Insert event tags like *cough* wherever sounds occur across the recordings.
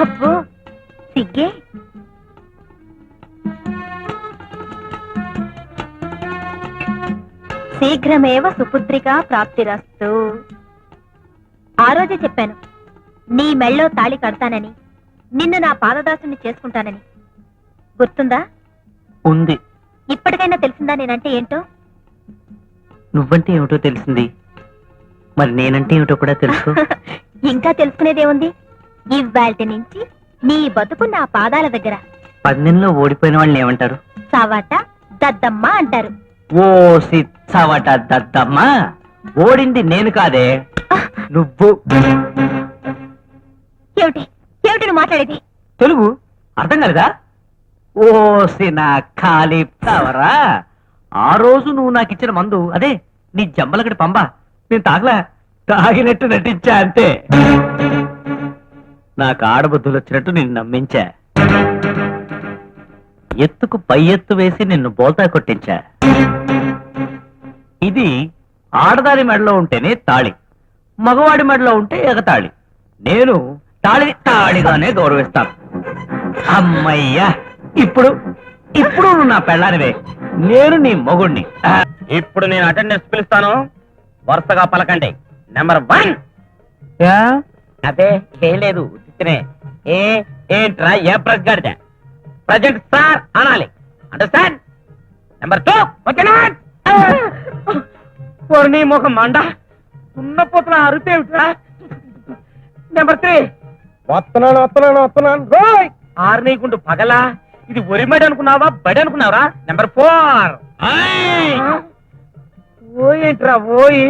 అబ్బో సిగ్గే. శీఘ్రమేవ సుపుత్రిక ప్రాప్తిరస్తు. ఆ రోజే చెప్పాను నీ మెళ్ళో తాళి కడతానని నిన్ను నా పాదదాసుని చేసుకుంటానని. గుర్తుందా? ఉంది. ఇప్పటికైనా తెలిసిందా నేనంటే ఏంటో? నువ్వంటే ఏమిటో తెలిసింది. మరి నేనంటే ఏమిటో కూడా తెలుసు *laughs* ఇంకా తెలుసుకునేదేముంది? ఇవాల్టి నుంచి నీ బతుకు నా పాదాల దగ్గర. పందెంలో ఓడిపోయిన వాళ్ళని ఏమంటారు? సావాట దద్దమ్మ అంటారు. ఓ సిచ్చవట దద్దమ్మా. ఓడింది నేను కాదే. నువ్వు. ఏమిటి? ఏమిటి నువ్వు మాట్లాడేది? తెలుగు? అర్థం కలదా? ఓ సినా ఖాళీ తవరా ఆ రోజు నువ్వు నాకు ఇచ్చిన మందు అదే నీ జంబలకడి పంబ. నేను తాగలా. తాగినట్టు నటించా అంతే. నాకు ఆడబుద్ధులు వచ్చినట్టు నిన్ను నమ్మించా. ఎత్తుకు పై ఎత్తు వేసి నిన్ను బోల్తా కొట్టించా. ఇది ఆడదారి మెడలో ఉంటేనే తాళి మగవాడి మెడలో ఉంటే ఎగతాళి. నేను తాళిని తాళిగానే గౌరవిస్తాను. అమ్మయ్యా ఇప్పుడు ఇప్పుడు నువ్వు నా పెళ్ళానివే. నేను నీ మొగుణ్ణి. ఇప్పుడు నేను అటెండెన్స్ పిలుస్తాను. వరుసగా పలకండి. Number one? అదే లేదు ఏ ఏంట్రా ఏ ప్రెస్ గడితే ప్రజెంట్ సార్ అనాలి. అండర్స్టాండ్? నెంబర్ టూ ఓకేనా? *laughs* నీ ముఖం మండ. సున్నపోతున్న అరుపేమిట్రా నెంబర్ త్రీ. వస్తున్నాను వస్తున్నాను వస్తున్నాను. రోయ్! ఆరు నీకుండు పగలా. ఇది ఒరిమడి అనుకున్నావా బడి అనుకున్నావరా? Number four. ఓయ్ ఏంట్రా ఓయ్?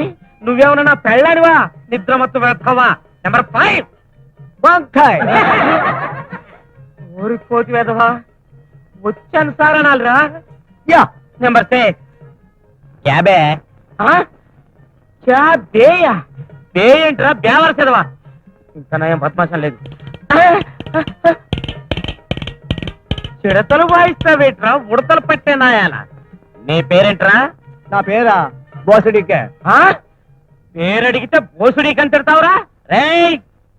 నువ్వేమన్నా నా పెళ్ళాడివా నిద్రమత్తు వెళ్తావా నెంబర్ ఫైవ్. వంకాయ్ ఊరి కోతి వేదవా వచ్చాను సార్ అనాలిరా యా నెంబర్ సిక్స్ క్యాబే. క్యా బేయా బే ఏంట్రా బేవర్ చదవా ఇంకా నయం బద్మాషం లేదు. చిడతలు వాయిస్తావేట్రా ఉడతలు పట్టే నాయాల. నీ పేరేంట్రా? నా పేరా? బోసడికే? పేరడిగితే బోసుడీకి అని తిడతావురా? రేయ్!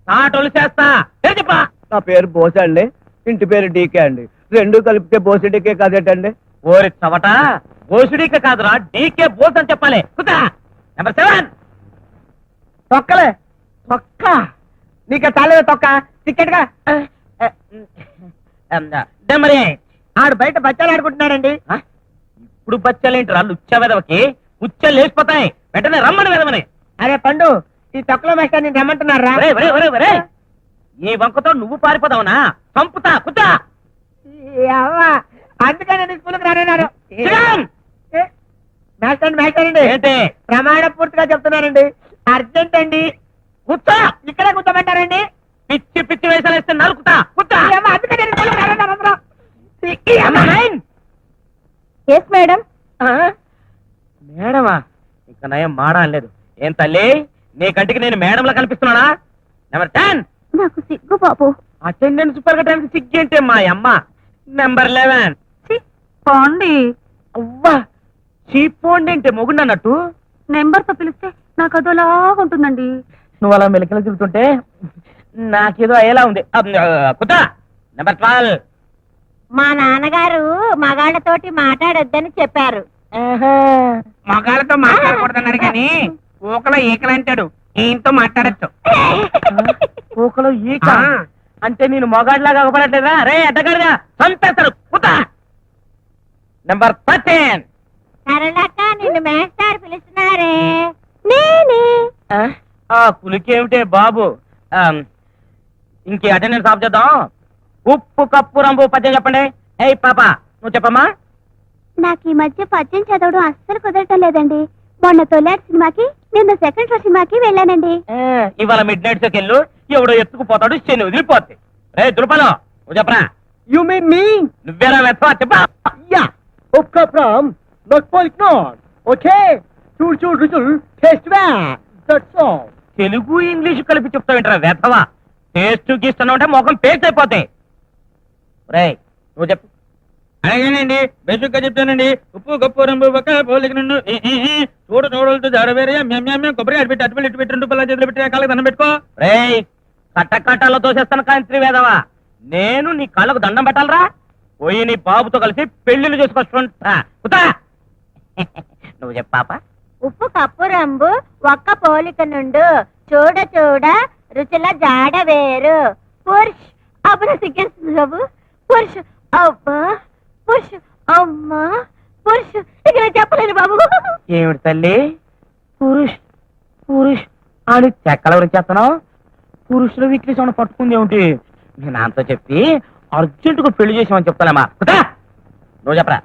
నాటోలు చేస్తా. చెప్పా. నా పేరు బోస అండి. ఇంటి పేరు డీకే అండి. రెండు కలిపితే బోసడికే కదేటండి? ఓరి చవట బోసుడీక కాదురా డీకే బోస్ అని చెప్పాలి. నెంబర్ సెవెన్ తొక్కలే. తొక్క. నీకు చాలేదా తొక్క. టికెట్గా ఎయిట్ ఆడు బయట బచ్చాలు ఆడుకుంటున్నాడండి? ఇప్పుడు బచ్చలేంటిరా లుచ్చ వెదవకి? ఉచ్చలు లేచిపోతాయి. వెంటనే రమ్మని వెదవని. అరే పండు ఈ తొక్కలో మేస్టర్ నేను రమ్మంటున్నారా. ఈ వంకతో నువ్వు పారిపోదావునా? చంపుతా కుతా అందుకని నేను స్కూల్కి రానన్నారు! మేస్టర్ మేస్టర్ అండి ఏంటి? ప్రమాణ పూర్తిగా చెప్తున్నానండి. అర్జెంట్ అండి. కుత్తా ఇక్కడే కూర్చోమంటారండి. పిచ్చి పిచ్చి వేసాలు వేస్తే నరుకుతా కుత్తా ఏమ్మా, అందుకని నేను స్కూల్కి రానన్నారు అందరూ. ఎస్ మేడం మేడమా? ఇంకా నయం మాడా లేదు. ఏం తల్లి? నీ కంటికి నేను మేడంలా కనిపిస్తున్నానా? నెంబర్ టెన్ నాకు సిగ్గు బాబు. అటెండెన్స్ పెరగడానికి సిగ్గేంటే మా అమ్మ. నెంబర్ లెవెన్ పోండి. అవ్వా చీపోండి అంటే మొగుండు అన్నట్టు. నెంబర్తో పిలిస్తే నాకు అదోలా ఉంటుందండి. నువ్వు అలా మెలకలు తిరుగుతుంటే నాకేదో అయ్యేలా ఉంది. కుతా నెంబర్ ట్వెల్వ్ మా నాన్నగారు మగాళ్ళతోటి మాట్లాడొద్దని చెప్పారు. మగాళ్ళతో మాట్లాడకూడదన్నారు కానీ. ఊకలో ఈకలు అంటాడు. ఈయనతో మాట్లాడచ్చు. పూకలో ఈక. అంటే నేను మొగాడిలాగా అగపడట్లేదా రే అడ్డగాడిగా చంపేస్తారు కుతా! నెంబర్ థర్టీన్ సరళక్క నిన్ను మేస్టార్ పిలుస్తున్నారే. నేనే ఆ? పులికేమిటే బాబు? ఇంకే అటెండెన్స్ ఆఫ్ చేద్దాం. ఉప్పు కప్పు రంబు పద్యం చెప్పండి. ఏయ్ పాప నువ్వు చెప్పమ్మా. నాకు ఈ మధ్య పద్యం చదవడం అస్సలు కుదరటం లేదండి. మొన్న తొలాటి సినిమాకి నిన్న సెకండ్ షో సినిమాకి వెళ్ళానండి. ఇవాళ మిడ్ నైట్ షోకి వెళ్ళు ఎవడో ఎత్తుకుపోతాడు శని వదిలిపోద్ది. రే దుర్పలో నువ్వు చెప్పరా? యు మీన్ మీ నువ్వేరా వెతవా చెప్పా. యా ఒక్క ఫ్రమ్ నాట్ పాలిక్ నాట్ ఓకే చూడు చూడు రుజుల్ taste back that's all Telugu English కలిపి చెప్తావేంట్రా వెతవా టేస్ట్ గీస్తున్నావు అంటే ముఖం పేస్ట్ అయిపోతాయి. రే నువ్వు చెప్పు. అలాగేనండి బేసిక్గా చెప్తానండి. ఉప్పు కప్పు రంబు పక్క పోలికి నుండు చూడు చూడలతో జాడవేరే మేము మేము కొబ్బరి అటు పెట్టి అటు పెట్టి పెట్టి రెండు పిల్లల చేతులు పెట్టి కాళ్ళకి దండం పెట్టుకో. రే కట్టకట్టాలో తోసేస్తాను కాంత్రి వేదవా. నేను నీ కళ్ళకు దండం పెట్టాలరా? పోయి నీ బాబుతో కలిసి పెళ్ళిళ్ళు చేసుకొస్తుంటా. కుతా నువ్వు చెప్పాపా ఉప్పు కప్పు రంబు ఒక్క పోలిక నుండు. చూడ చూడ రుచుల జాడ వేరు. పురుష్ అప్పుడు సిగ్గేస్తుంది బాబు. పురుష్ అబ్బా. పురుష్. అమ్మా పురుష్. ఇక నేను చెప్పలేను బాబు. ఏమిటి తల్లి? పురుష్ పురుష్ అని చెక్కల గురించి చేస్తున్నావు? పురుషుల వీక్లీ సౌండ్ పట్టుకుంది ఏమిటి? నేను నాతో చెప్పి అర్జెంటుగా పెళ్ళి చేసామని చెప్తానమ్మా. కుతా నువ్వు చెప్పరా?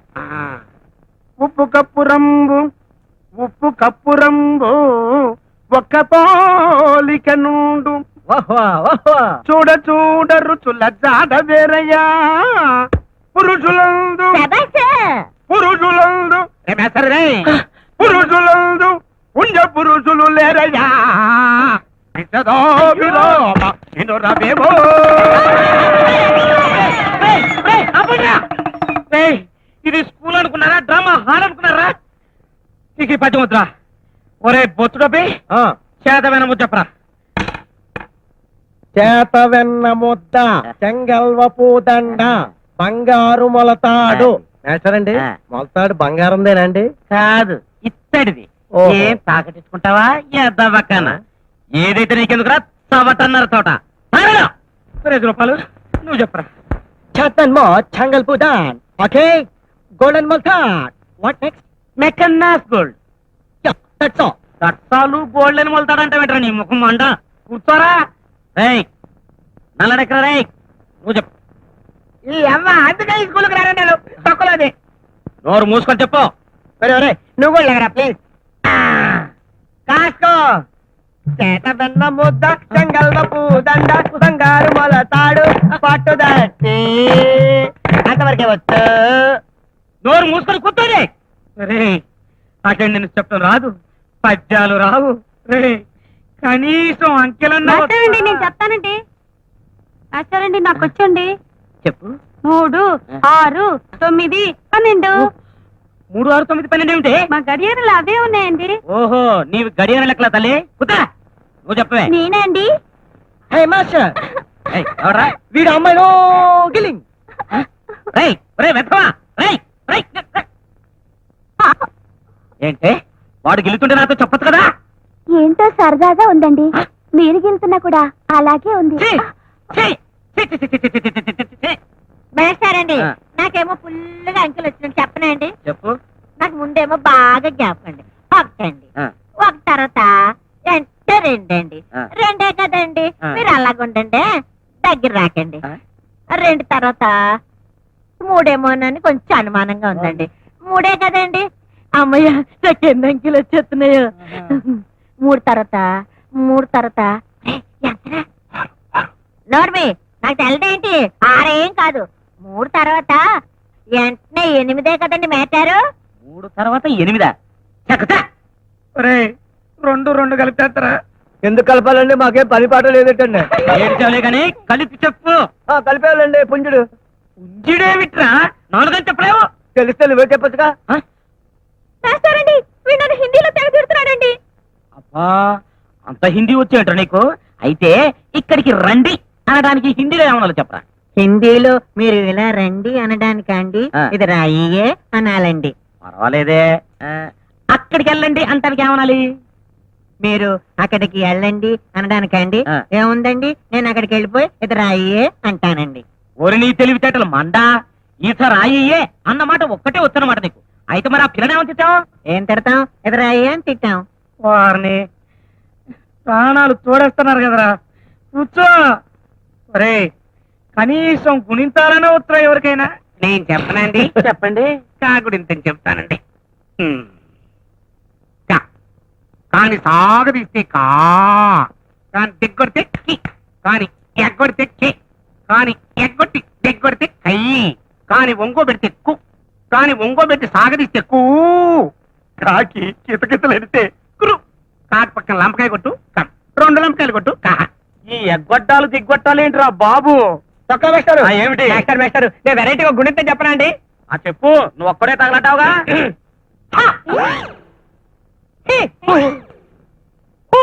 ఉప్పు కప్పు రంబు ఉప్పు కప్పు రంబు ఒక్క పోలిక నుండు. ఓహో ఓహో. చూడ చూడ రుచుల జాడ వేరయ్యా. పురుషులందు. పురుషులందు. పురుషులందు. ఉండ పురుషులు లేరయ్యా. ఇది స్కూల్ అనుకున్నారా? డ్రామా హాల్ అనుకున్నారా? నీకు ఈ పద్యం ఒరే బొత్తు డబ్బి చేతమైన ముద్దప్రా చేత వెన్న ముద్ద చెంగల్వ పూదండ. బంగారు మొలతాడు. మేస్టరండి. మొలతాడు బంగారందేనండి? కాదు ఇత్తడిది. ఏం తాకటించుకుంటావా ఎద్దవక్కన ఏదైతే నీకెందుకురా? చవటన్నర తోట. రూపాయలు నువ్వు చెప్పరా? చేతన్ మో చెంగల్ పూదాన్ okay golden మొలతాడ్. What next? Mackenna's gold. That's all gold అని మొలుతాడంటే వెంటరా నీ ముఖం మంట? కూర్చోరా. రేయ్ నల్లడెక్కరా రేయ్. నువ్వు చెప్పు. ఈ అమ్మ అందుకే ఈ స్కూల్కి రారా నేను తక్కువది నోరు మూసుకొని చెప్పు. ఒరే ఒరే నువ్వు కూడా లేకరా ప్లీజ్. కాస్కో. చేత వెన్న ముద్ద చెంగల్వ పూదండ బంగారు మొలతాడు పట్టుదట్టి అంతవరకే వచ్చు నోరు మూసుకొని కూర్చోరే రే అటెండెన్స్ చెప్పడం రాదు. పద్యాలు రావు. రే కనీసం అంకెలన్నా నేను చెప్తానండి. మాస్టరండి నాకు వచ్చండి. చెప్పు. మూడు ఆరు తొమ్మిది పన్నెండు. మూడు ఆరు తొమ్మిది పన్నెండు ఏమిటి? మా గడియారాలు అవే ఉన్నాయండి. ఓహో నీవు గడియార లెక్కల తల్లి? కుతా నువ్వు చెప్పవే. నేనే అండి హే మాస్టర్. ఏయ్, ఎవడ్రా? వీడు అమ్మాయిలో వెతవా రేయ్. ఏంటే? వాడు గెలుతుంటే నాతో చెప్పొచ్చు కదా? ఏంటో సరదాగా ఉందండి. మీరు గెలుతున్నా కూడా అలాగే ఉంది. మేస్తారండి నాకేమో ఫుల్గా అంకెలు వచ్చినట్టు చెప్పనండి చెప్పు. నాకు ముందేమో బాగా జ్ఞాపకండి ఒకటండి. ఒక తర్వాత అంటే రెండండి? రెండే కదండి. మీరు అలాగుండండి దగ్గర రాకండి. రెండు తర్వాత మూడేమోనని కొంచెం అనుమానంగా ఉందండి. మూడే కదండి? అమ్మయ్య నాకు ఎన్ని అంకెలు వచ్చేస్తున్నాయో. మూడు తర్వాత మూడు తర్వాత. నోర్మి నాకు తెలదేంటి ఆరేం కాదు. మూడు తర్వాత వెంటనే ఎనిమిదే కదండి మేటారు? మూడు తర్వాత ఎనిమిదా? చెక్కతా రెండు రెండు కలిపేస్తారా? ఎందుకు కలపాలండి? మాకేం పని పాట లేదటండి. ఏడ్చావులే కానీ కలిపి చెప్పు. కలిపేయాలండి పుంజుడు. ఉంజిడేమిట్రా నాలుగని చెప్పలేవు. తెలిస్తే నువ్వే చెప్పొచ్చుగా. వీడు నన్ను హిందీలో అబ్బా అంత హిందీ వచ్చేంట్రా నీకు? అయితే ఇక్కడికి రండి. అనడానికి హిందీలో ఏమన్నా చెప్పరా? హిందీలో మీరు ఇలా రండి అనడానికి అండి ఆ. ఇది రాయియే అనాలండి. పర్వాలేదే. ఆ, అక్కడికి వెళ్ళండి అంటానికి ఏమనాలి? మీరు అక్కడికి వెళ్ళండి అనడానికండి ఆ. ఏముందండి? నేను అక్కడికి వెళ్ళిపోయి ఇది రాయియే అంటానండి. ఓరి నీ తెలివితేటలు మండా? ఈత రాయియే అన్నమాట ఒక్కటే వచ్చనమాట నీకు. అయితే మరి ఆ పిల్లని ఏమని తిట్టావు? ఏం తిడతాం? ఇది రాయియే అని తిట్టాం. వారిని ప్రాణాలు తోడేస్తున్నారు కదరా. కూర్చో. ఒరే కనీసం గుణింతాలనే ఉత్తరం ఎవరికైనా? నేను చెప్పనండి. చెప్పండి. కాకుడింతని చెప్తానండి. హ్మ్. కా. కాని సాగదీస్తే కా. కాని దిగ్గొడితే కి. కాని ఎగ్గొడితే కే. కాని ఎగ్గొట్టి దిగ్గొడితే కై. కాని ఒంగో పెడితే కు. కాని ఒంగో పెట్టి సాగదీస్తే కూ. కాకి కితకితలు ఎడితే కురు కాకి పక్కన లంపకాయ కొట్టు. కా. రెండు లంపకాయలు కొట్టు. ఎగ్గొట్టాలు దిగ్గొట్టాలు ఏంటిరా బాబు? చొక్కా వేస్తారు. ఆ, ఏమిటి? మాస్టర్ మాస్టర్ నేను వెరైటీగా గుణితే చెప్పనండి ఆ చెప్పు. నువ్వు ఒక్కడే తగలటావుగా ఓ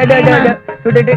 అదే అదే అదే అదే